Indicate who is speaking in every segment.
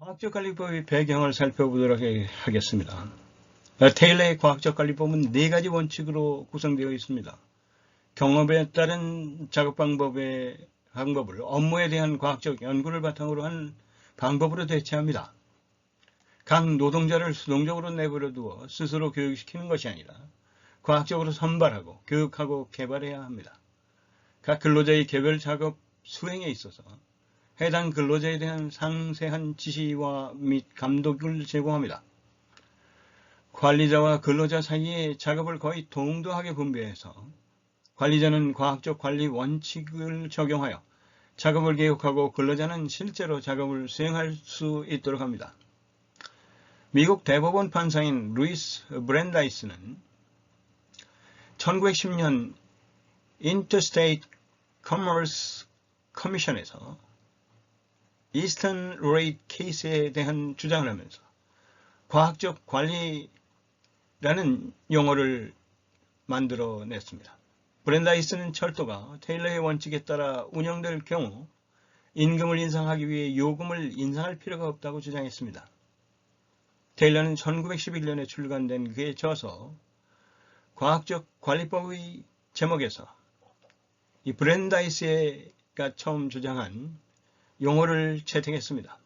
Speaker 1: 과학적 관리법의 배경을 살펴보도록 하겠습니다. 어, 테일러의 과학적 관리법은 네 가지 원칙으로 구성되어 있습니다. 경험에 따른 작업 방법의 방법을 업무에 대한 과학적 연구를 바탕으로 한 방법으로 대체합니다. 각 노동자를 수동적으로 내버려 두어 스스로 교육시키는 것이 아니라 과학적으로 선발하고 교육하고 개발해야 합니다. 각 근로자의 개별 작업 수행에 있어서 해당 근로자에 대한 상세한 지시와 및 감독을 제공합니다. 관리자와 근로자 사이의 작업을 거의 동등하게 분배해서 관리자는 과학적 관리 원칙을 적용하여 작업을 개혁하고 근로자는 실제로 작업을 수행할 수 있도록 합니다. 미국 대법원 판사인 루이스 브랜다이스는 1910년 인터스테이트 커머스 커미션에서 이스턴 레이트 케이스에 대한 주장을 하면서 과학적 관리라는 용어를 만들어냈습니다. 브랜다이스는 철도가 테일러의 원칙에 따라 운영될 경우 임금을 인상하기 위해 요금을 인상할 필요가 없다고 주장했습니다. 테일러는 1911년에 출간된 그의 저서 과학적 관리법의 제목에서 이 브랜다이스가 처음 주장한 용어를 채택했습니다.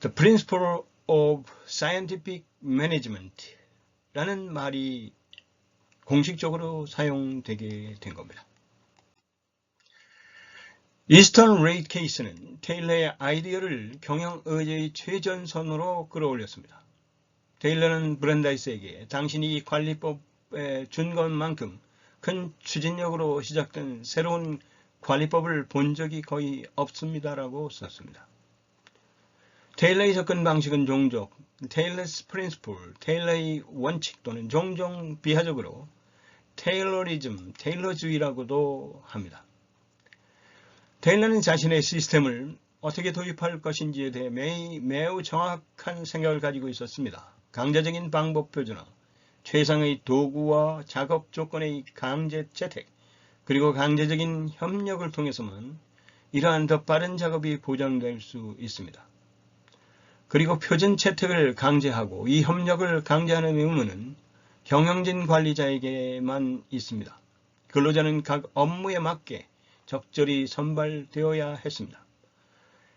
Speaker 1: The Principle of Scientific Management 라는 말이 공식적으로 사용되게 된 겁니다. 이스턴 레이트 케이스는 테일러의 아이디어를 경영 의제의 최전선으로 끌어올렸습니다. 테일러는 브랜다이스에게 당신이 이 관리법에 준 것만큼 큰 추진력으로 시작된 새로운 관리법을 본 적이 거의 없습니다라고 썼습니다. 테일러의 접근 방식은 종종 테일러스 프린스플, 테일러의 원칙 또는 종종 비하적으로 테일러리즘, 테일러주의라고도 합니다. 테일러는 자신의 시스템을 어떻게 도입할 것인지에 대해 매우 정확한 생각을 가지고 있었습니다. 강제적인 방법 표준화, 최상의 도구와 작업 조건의 강제 채택, 그리고 강제적인 협력을 통해서만 이러한 더 빠른 작업이 보장될 수 있습니다. 그리고 표준 채택을 강제하고 이 협력을 강제하는 의무는 경영진 관리자에게만 있습니다. 근로자는 각 업무에 맞게 적절히 선발되어야 했습니다.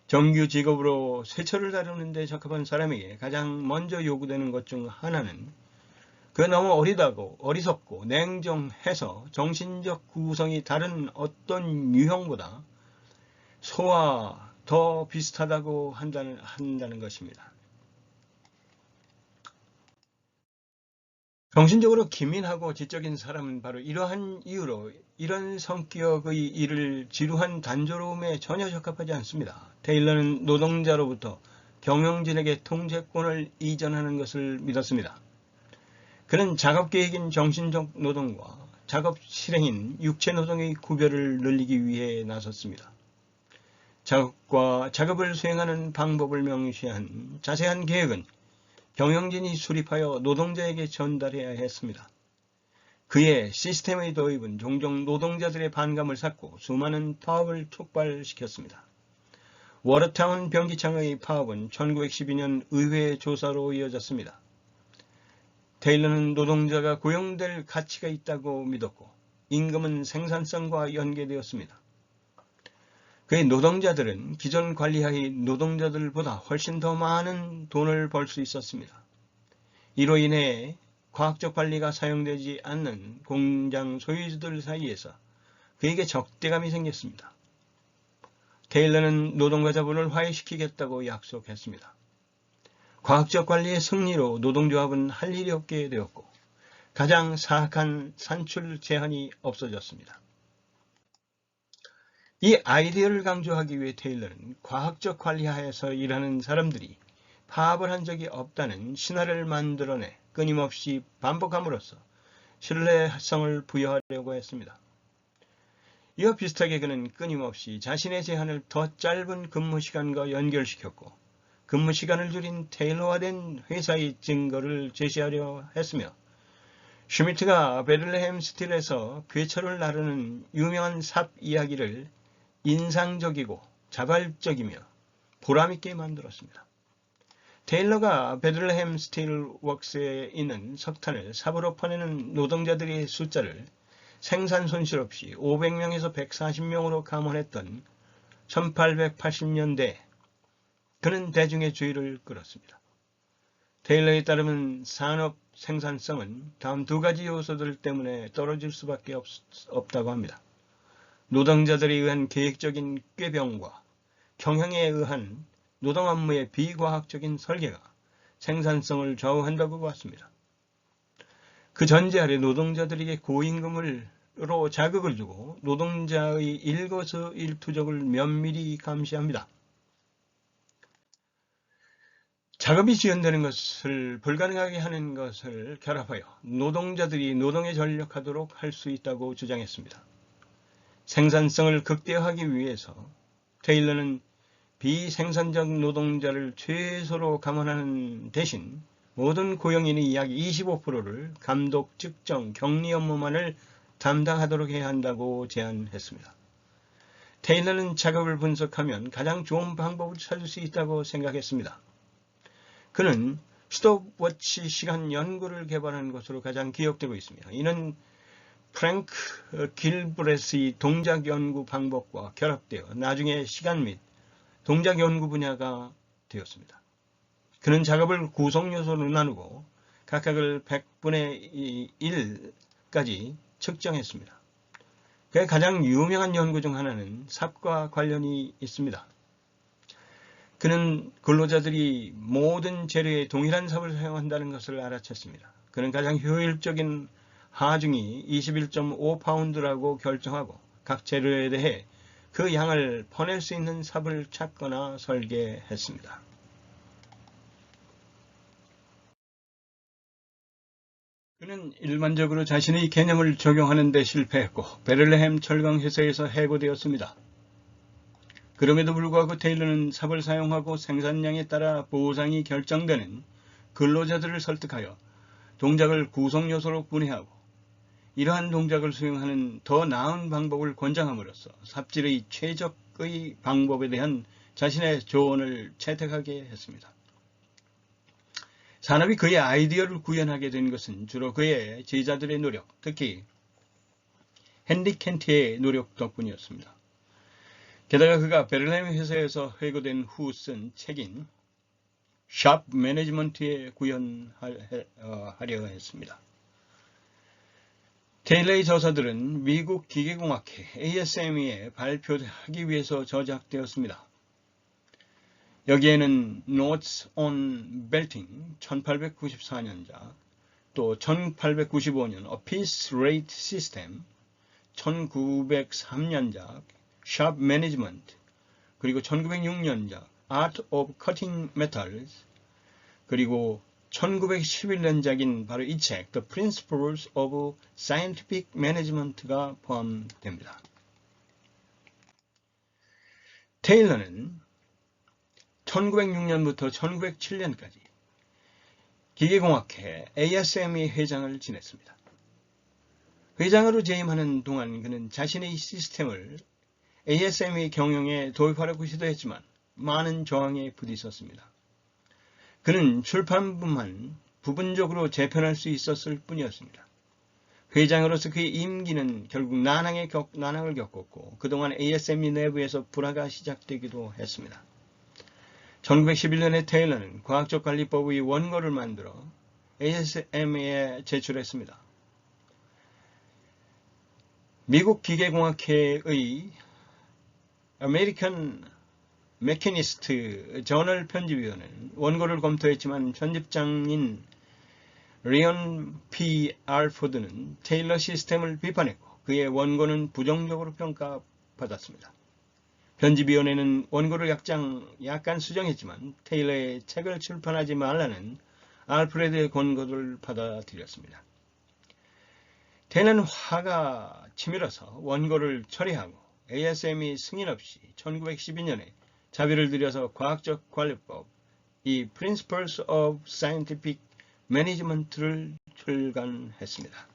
Speaker 1: 정규 직업으로 쇠철을 다루는 데 적합한 사람에게 가장 먼저 요구되는 것 중 하나는 그 너무 어리다고 어리석고 냉정해서 정신적 구성이 다른 어떤 유형보다 소와 더 비슷하다고 한다는, 한다는 것입니다. 정신적으로 기민하고 지적인 사람은 바로 이러한 이유로 이런 성격의 일을 지루한 단조로움에 전혀 적합하지 않습니다. 테일러는 노동자로부터 경영진에게 통제권을 이전하는 것을 믿었습니다. 그는 작업계획인 정신적 노동과 작업 실행인 육체 노동의 구별을 늘리기 위해 나섰습니다. 작업과 작업을 수행하는 방법을 명시한 자세한 계획은 경영진이 수립하여 노동자에게 전달해야 했습니다. 그의 시스템의 도입은 종종 노동자들의 반감을 샀고 수많은 파업을 촉발시켰습니다. 워터타운 변기창의 파업은 1912년 의회 조사로 이어졌습니다. 테일러는 노동자가 고용될 가치가 있다고 믿었고 임금은 생산성과 연계되었습니다. 그의 노동자들은 기존 관리하의 노동자들보다 훨씬 더 많은 돈을 벌 수 있었습니다. 이로 인해 과학적 관리가 사용되지 않는 공장 소유주들 사이에서 그에게 적대감이 생겼습니다. 테일러는 노동과 자본을 화해시키겠다고 약속했습니다. 과학적 관리의 승리로 노동조합은 할 일이 없게 되었고 가장 사악한 산출 제한이 없어졌습니다. 이 아이디어를 강조하기 위해 테일러는 과학적 관리하에서 일하는 사람들이 파업을 한 적이 없다는 신화를 만들어내 끊임없이 반복함으로써 신뢰성을 부여하려고 했습니다. 이와 비슷하게 그는 끊임없이 자신의 제한을 더 짧은 근무 시간과 연결시켰고 근무 시간을 줄인 테일러화된 회사의 증거를 제시하려 했으며 슈미트가 베들레헴 스틸에서 괴철을 나르는 유명한 삽 이야기를 인상적이고 자발적이며 보람있게 만들었습니다. 테일러가 베들레헴 스틸 웍스에 있는 석탄을 삽으로 퍼내는 노동자들의 숫자를 생산 손실 없이 500명에서 140명으로 감원했던 1880년대 그는 대중의 주의를 끌었습니다. 테일러에 따르면 산업 생산성은 다음 두 가지 요소들 때문에 떨어질 수밖에 없, 없다고 합니다. 노동자들에 의한 계획적인 꾀병과 경영에 의한 노동 업무의 비과학적인 설계가 생산성을 좌우한다고 봤습니다. 그 전제 아래 노동자들에게 고임금으로 자극을 주고 노동자의 일거수일투족을 면밀히 감시합니다. 작업이 지연되는 것을 불가능하게 하는 것을 결합하여 노동자들이 노동에 전력하도록 할 수 있다고 주장했습니다. 생산성을 극대화하기 위해서 테일러는 비생산적 노동자를 최소로 감안하는 대신 모든 고용인의 약 25%를 감독, 측정, 격리 업무만을 담당하도록 해야 한다고 제안했습니다. 테일러는 작업을 분석하면 가장 좋은 방법을 찾을 수 있다고 생각했습니다. 그는 스톱워치 시간 연구를 개발한 것으로 가장 기억되고 있습니다. 이는 프랭크 길브레스의 동작 연구 방법과 결합되어 나중에 시간 및 동작 연구 분야가 되었습니다. 그는 작업을 구성 요소로 나누고 각각을 100분의 1까지 측정했습니다. 그의 가장 유명한 연구 중 하나는 삽과 관련이 있습니다. 그는 근로자들이 모든 재료에 동일한 삽을 사용한다는 것을 알아챘습니다. 그는 가장 효율적인 하중이 21.5파운드라고 결정하고 각 재료에 대해 그 양을 퍼낼 수 있는 삽을 찾거나 설계했습니다. 그는 일반적으로 자신의 개념을 적용하는 데 실패했고 베를레헴 철강 회사에서 해고되었습니다. 그럼에도 불구하고 테일러는 삽을 사용하고 생산량에 따라 보상이 결정되는 근로자들을 설득하여 동작을 구성 요소로 분해하고 이러한 동작을 수행하는 더 나은 방법을 권장함으로써 삽질의 최적의 방법에 대한 자신의 조언을 채택하게 했습니다. 산업이 그의 아이디어를 구현하게 된 것은 주로 그의 제자들의 노력, 특히 헨리 켄트의 노력 덕분이었습니다. 게다가 그가 베를린 회사에서 해고된 후 쓴 책인 샵 매니지먼트에 구현하려 했습니다. 테일러의 저서들은 미국 기계공학회 ASME에 발표하기 위해서 저작되었습니다. 여기에는 Notes on Belting 1894년작, 또 1895년 A Piece Rate System 1903년작, Shop Management, 그리고 1906년작 Art of Cutting Metals, 그리고 1911년작인 바로 이 책, The Principles of Scientific Management가 포함됩니다. 테일러는 1906년부터 1907년까지 기계공학회 ASME 회장을 지냈습니다. 회장으로 재임하는 동안 그는 자신의 시스템을 ASME 경영에 도입하려고 시도했지만 많은 저항에 부딪혔습니다. 그는 출판부만 부분적으로 재편할 수 있었을 뿐이었습니다. 회장으로서 그의 임기는 결국 난항에 겪, 난항을 겪었고 그동안 ASME 내부에서 불화가 시작되기도 했습니다. 1911년에 테일러는 과학적 관리법의 원고를 만들어 ASME에 제출했습니다. 미국 기계공학회의 아메리칸 메케니스트 저널 편집위원회는 원고를 검토했지만 편집장인 리언 P. 알포드는 테일러 시스템을 비판했고 그의 원고는 부정적으로 평가받았습니다. 편집위원회는 원고를 약장 약간 수정했지만 테일러의 책을 출판하지 말라는 알프레드의 권고를 받아들였습니다. 테일러는 화가 치밀어서 원고를 처리하고 ASM이 승인 없이 1912년에 자비를 들여서 과학적 관리법, 이 Principles of Scientific Management를 출간했습니다.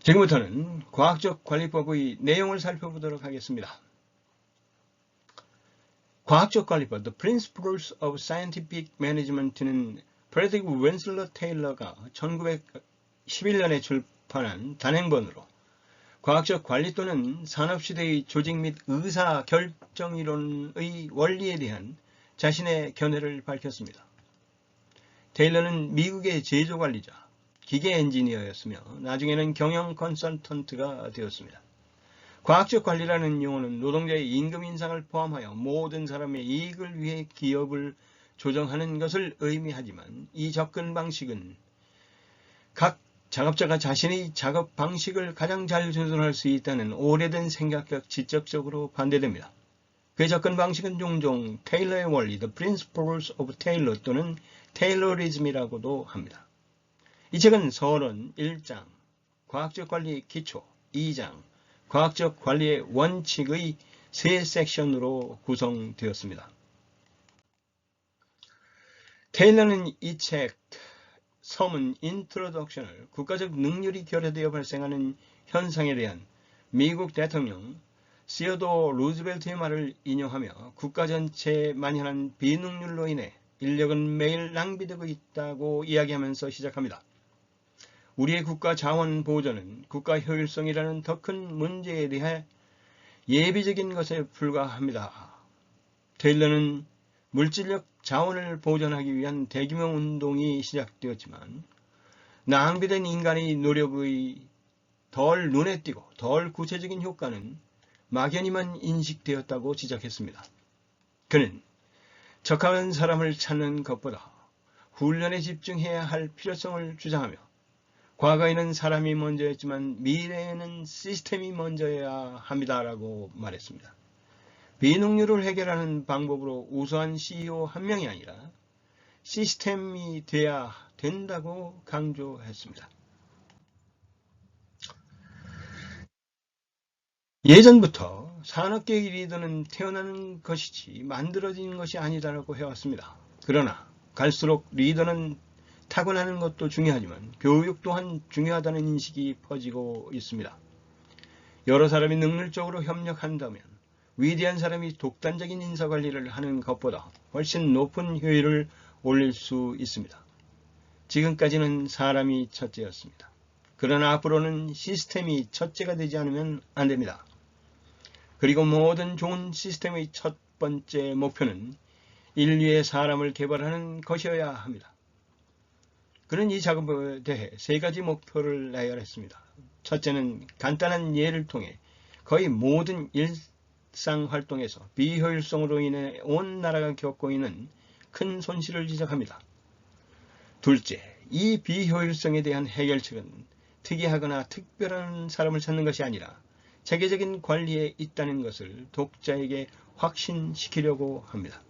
Speaker 1: 지금부터는 과학적 관리법의 내용을 살펴보도록 하겠습니다. 과학적 관리법 The Principles of Scientific Management는 프레드릭 웬슬러 테일러가 1911년에 출 판한 단행본으로 과학적 관리 또는 산업시대의 조직 및 의사 결정이론의 원리에 대한 자신의 견해를 밝혔습니다. 테일러는 미국의 제조관리자, 기계 엔지니어였으며 나중에는 경영 컨설턴트가 되었습니다. 과학적 관리라는 용어는 노동자의 임금 인상을 포함하여 모든 사람의 이익을 위해 기업을 조정하는 것을 의미하지만 이 접근 방식은 각 작업자가 자신의 작업 방식을 가장 잘 조절할 수 있다는 오래된 생각과 지적적으로 반대됩니다. 그 접근 방식은 종종 테일러의 원리, The Principles of Taylor 또는 테일러리즘이라고도 합니다. 이 책은 서론 1장, 과학적 관리 기초 2장, 과학적 관리의 원칙의 세 섹션으로 구성되었습니다. 테일러는 이책 서문 인트로덕션을 국가적 능률이 결여되어 발생하는 현상에 대한 미국 대통령 시어도 루즈벨트의 말을 인용하며 국가 전체에 만연한 비능률로 인해 인력은 매일 낭비되고 있다고 이야기하면서 시작합니다. 우리의 국가 자원 보존은 국가 효율성이라는 더 큰 문제에 대해 예비적인 것에 불과합니다. 테일러는 물질력 자원을 보존하기 위한 대규모 운동이 시작되었지만 낭비된 인간의 노력의 덜 눈에 띄고 덜 구체적인 효과는 막연히만 인식되었다고 지적했습니다. 그는 적합한 사람을 찾는 것보다 훈련에 집중해야 할 필요성을 주장하며 과거에는 사람이 먼저였지만 미래에는 시스템이 먼저여야 합니다라고 말했습니다. 비능률을 해결하는 방법으로 우수한 CEO 한 명이 아니라 시스템이 돼야 된다고 강조했습니다. 예전부터 산업계의 리더는 태어나는 것이지 만들어진 것이 아니다라고 해왔습니다. 그러나 갈수록 리더는 타고나는 것도 중요하지만 교육 또한 중요하다는 인식이 퍼지고 있습니다. 여러 사람이 능률적으로 협력한다면 위대한 사람이 독단적인 인사관리를 하는 것보다 훨씬 높은 효율을 올릴 수 있습니다. 지금까지는 사람이 첫째였습니다. 그러나 앞으로는 시스템이 첫째가 되지 않으면 안 됩니다. 그리고 모든 좋은 시스템의 첫 번째 목표는 인류의 사람을 개발하는 것이어야 합니다. 그는 이 작업에 대해 세 가지 목표를 나열했습니다. 첫째는 간단한 예를 통해 거의 모든 일 상 활동에서 비효율성으로 인해 온 나라가 겪고 있는 큰 손실을 지적합니다. 둘째, 이 비효율성에 대한 해결책은 특이하거나 특별한 사람을 찾는 것이 아니라 체계적인 관리에 있다는 것을 독자에게 확신시키려고 합니다.